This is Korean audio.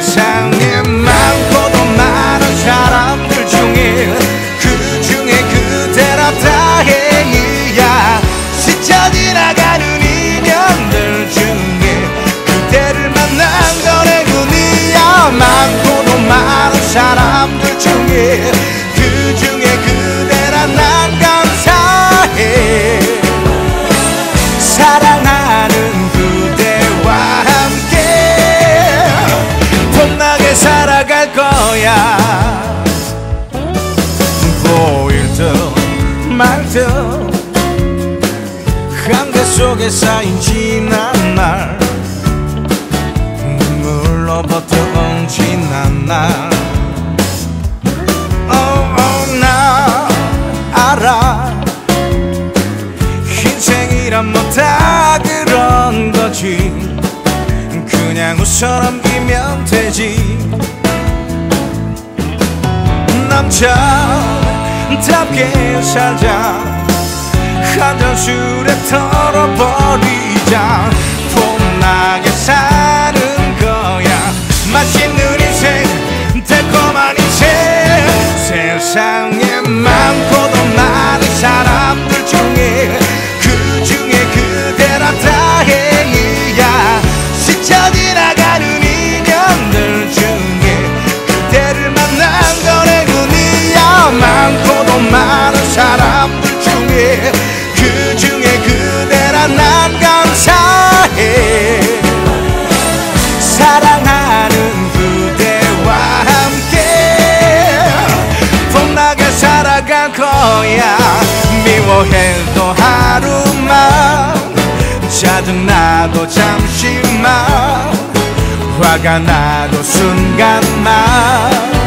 세상에 많고도 많은 사람들 중에 그 중에 그대라 다행이야. 스쳐 지나가는 인연들 중에 그대를 만난 거내 운이야. 많고도 많은 사람들 중에 듯 한대 속에 쌓인 지난 날 눈물로 버텨온 지난 날. Oh, oh, 나 알아. 인생이란 뭐 다 그런 거지. 그냥 웃어 넘기면 되지. 남자 답게 살자. 한 잔 술에 털어버리자. 폼나게 사는 거야. 맛있는 인생 달콤한 인생. 세상에 많고도 많은 사람들 중에 거야. 미워해도 하루만. 짜증나도 잠시만. 화가 나도 순간만.